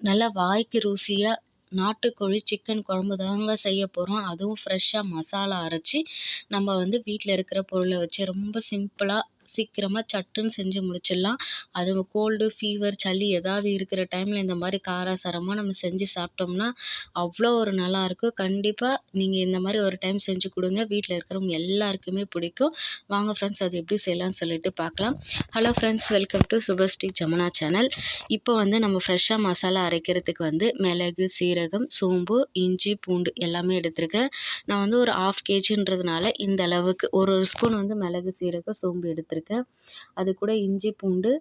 நல்லா வாய்க்கு ருசியாக நாட்டுக்கோழி சிக்கன் குழம்பு தாங்க செய்ய போகிறோம் அதுவும் ஃப்ரெஷ்ஷாக மசாலா அரைச்சி நம்ம வந்து வீட்டில் இருக்கிற பொருளை வச்சு ரொம்ப சிம்பிளாக சீக்கிரமாக சட்டுன்னு செஞ்சு முடிச்சிடலாம். அது கோல்டு ஃபீவர் சளி ஏதாவது இருக்கிற டைமில் இந்த மாதிரி காராசாரமாக நம்ம செஞ்சு சாப்பிட்டோம்னா அவ்வளோ ஒரு நல்லாயிருக்கும் கண்டிப்பாக நீங்கள் இந்த மாதிரி ஒரு டைம் செஞ்சு கொடுங்க. வீட்டில் இருக்கிறவங்க எல்லாருக்குமே பிடிக்கும். வாங்க ஃப்ரெண்ட்ஸ் அது எப்படி செய்யலாம்னு சொல்லிட்டு பார்க்கலாம். Hello friends welcome to Subashree Jamuna channel இப்போ வந்து நம்ம ஃப்ரெஷ்ஷாக மசாலா அரைக்கிறதுக்கு வந்து மிளகு சீரகம் சோம்பு இஞ்சி பூண்டு எல்லாமே எடுத்திருக்கேன். நான் வந்து ஒரு ஆஃப் கேஜின்றதுனால இந்த அளவுக்கு ஒரு ஒரு ஸ்பூன் வந்து மிளகு சீரகம் சோம்பு எடுத்திருக்கேன். போட்டிருக்கேன் அது கூட இஞ்சி பூண்டு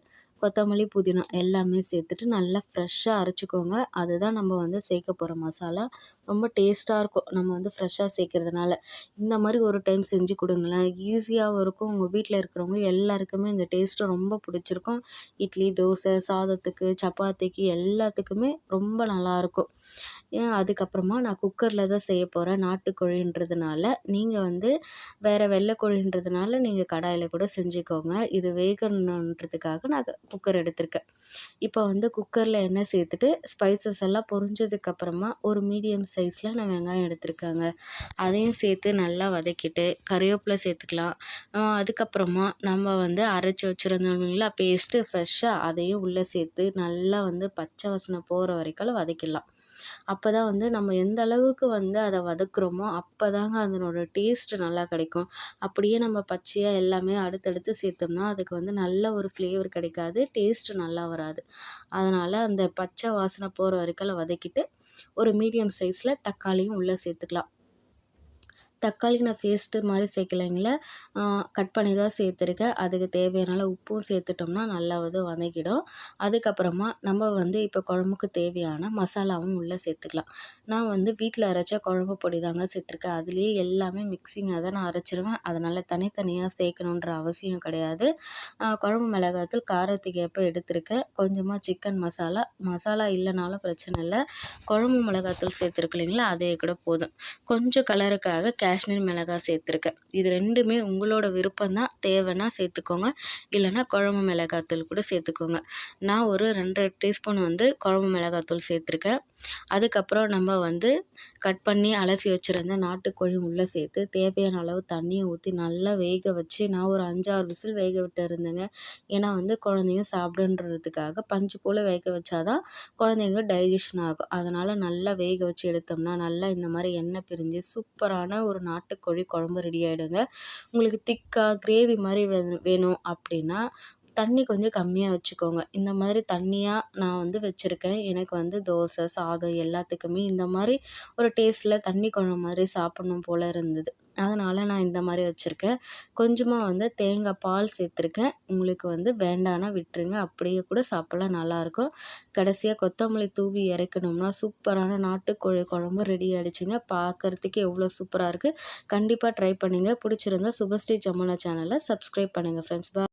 கொத்தமல்லி புதினா எல்லாமே சேர்த்துட்டு நல்லா ஃப்ரெஷ்ஷாக அரைச்சிக்கோங்க. அதுதான் நம்ம வந்து சேர்க்க போகிற மசாலா. ரொம்ப டேஸ்ட்டாக இருக்கும் நம்ம வந்து ஃப்ரெஷ்ஷாக சேர்க்கறதுனால. இந்த மாதிரி ஒரு டைம் செஞ்சு கொடுங்களேன். ஈஸியாகவும் இருக்கும். உங்கள் வீட்டில் இருக்கிறவங்க எல்லாருக்குமே இந்த டேஸ்ட்டு ரொம்ப பிடிச்சிருக்கும். இட்லி தோசை சாதத்துக்கு சப்பாத்திக்கு எல்லாத்துக்குமே ரொம்ப நல்லாயிருக்கும் அதுக்கப்புறமா நான் குக்கரில் தான் செய்ய போகிறேன் நாட்டுக்கோழின்றதுனால நீங்கள் வந்து வேறு வெள்ளைக்கோழின்றதுனால நீங்கள் கடாயில் கூட செஞ்சுக்கோங்க. இது வேகணுன்றதுக்காக நான் குக்கர் எடுத்திருக்கேன். இப்போ வந்து குக்கரில் எண்ணெய் சேர்த்துட்டு ஸ்பைசஸ் எல்லாம் பொரிஞ்சதுக்கப்புறமா ஒரு மீடியம் சைஸில் நான் வெங்காயம் எடுத்திருக்கேங்க. அதையும் சேர்த்து நல்லா வதக்கிட்டு கறிவேப்பிலை சேர்த்துக்கலாம். அதுக்கப்புறமா நம்ம வந்து அரைச்சி வச்சுருந்தோம்ங்களா பேஸ்ட்டு ஃப்ரெஷ்ஷாக அதையும் உள்ளே சேர்த்து நல்லா வந்து பச்சை வாசனை போகிற வரைக்கும் வதக்கிடலாம். அப்போ தான் வந்து நம்ம எந்த அளவுக்கு வந்து அதை வதக்குறோமோ அப்போ தாங்க அதனோட டேஸ்ட்டு நல்லா கிடைக்கும். அப்படியே நம்ம பச்சையாக எல்லாமே அடுத்தடுத்து சேர்த்தோம்னா அதுக்கு வந்து நல்ல ஒரு ஃப்ளேவர் கிடைக்காது டேஸ்ட்டு நல்லா வராது. அதனால் அந்த பச்சை வாசனை போகிற வரைக்கும் வதக்கிட்டு ஒரு மீடியம் சைஸில் தக்காளியும் உள்ளே சேர்த்துக்கலாம். தக்காளி நான் பேஸ்ட்டு மாதிரி சேர்க்கலைங்கள கட் பண்ணி தான் சேர்த்துருக்கேன். அதுக்கு தேவையான உப்பும் சேர்த்துட்டோம்னா நல்லா வந்து வதக்கிடும் அதுக்கப்புறமா நம்ம வந்து இப்போ குழம்புக்கு தேவையான மசாலாவும் உள்ளே சேர்த்துக்கலாம். நான் வந்து வீட்டில் அரைச்ச குழம்பு பொடி தாங்க சேர்த்துருக்கேன். அதுலேயே எல்லாமே மிக்சிங்காக தான் நான் அரைச்சிருவேன். அதனால் தனித்தனியாக சேர்க்கணுன்ற அவசியம் கிடையாது. குழம்பு மிளகாத்தூள் காரத்துக்கு ஏற்ப எடுத்திருக்கேன். கொஞ்சமாக சிக்கன் மசாலா. மசாலா இல்லைனாலும் பிரச்சனை இல்லை. குழம்பு மிளகாத்தூள் சேர்த்துருக்கு இல்லைங்களா? அதே கூட போதும். கொஞ்சம் கலருக்காக காஷ்மீர் மிளகாய் சேர்த்துருக்கேன். இது ரெண்டுமே உங்களோட விருப்பம் தான் தேவைன்னா சேர்த்துக்கோங்க. இல்லைன்னா குழம்பு மிளகாத்தூள் கூட சேர்த்துக்கோங்க. நான் ஒரு ரெண்டரை டீஸ்பூன் வந்து குழம்பு மிளகாத்தூள் சேர்த்துருக்கேன். அதுக்கப்புறம் நம்ம வந்து கட் பண்ணி அலசி வச்சுருந்த நாட்டுக்கோழி உள்ளே சேர்த்து தேவையான அளவு தண்ணியை ஊற்றி நல்லா வேக வச்சு நான் ஒரு அஞ்சாறு விசில் வேக விட்டு இருந்தேங்க. ஏன்னா வந்து குழந்தையும் சாப்பிடுன்றதுக்காக பஞ்சு போல் வேக வச்சாதான் குழந்தைங்க டைஜஷன் ஆகும். அதனால் நல்லா வேக வச்சு எடுத்தோம்னா நல்லா இந்த மாதிரி எண்ணெய் பிரிஞ்சு சூப்பரான ஒரு நாட்டுக்கோழி குழம்பு ரெடி ஆகிடுங்க உங்களுக்கு திக்காக கிரேவி மாதிரி வேணும் அப்படின்னா தண்ணி கொஞ்சம் கம்மியாக வச்சுக்கோங்க. இந்த மாதிரி தண்ணியாக நான் வந்து வச்சுருக்கேன். எனக்கு வந்து தோசை சாதம் எல்லாத்துக்குமே இந்த மாதிரி ஒரு டேஸ்ட்டில் தண்ணி குழம்பு மாதிரி சாப்பிட்ணும் போல் இருந்தது. அதனால் நான் இந்த மாதிரி வச்சுருக்கேன். கொஞ்சமாக வந்து தேங்காய் பால் சேர்த்துருக்கேன். உங்களுக்கு வந்து வேண்டானா விட்டுருங்க. அப்படியே கூட சாப்பிட்லாம் நல்லாயிருக்கும் கடைசியாக கொத்தமல்லி தூவி இறக்கணும்னா சூப்பரான நாட்டுக்கோழி குழம்பு ரெடி ஆகிடுச்சிங்க பார்க்குறதுக்கு எவ்வளோ சூப்பராக இருக்குது கண்டிப்பாக ட்ரை பண்ணுங்கள் பிடிச்சிருந்தா சுபஸ்ரீ ஜமுனா சேனலை சப்ஸ்கிரைப் பண்ணுங்கள் ஃப்ரெண்ட்ஸ் பா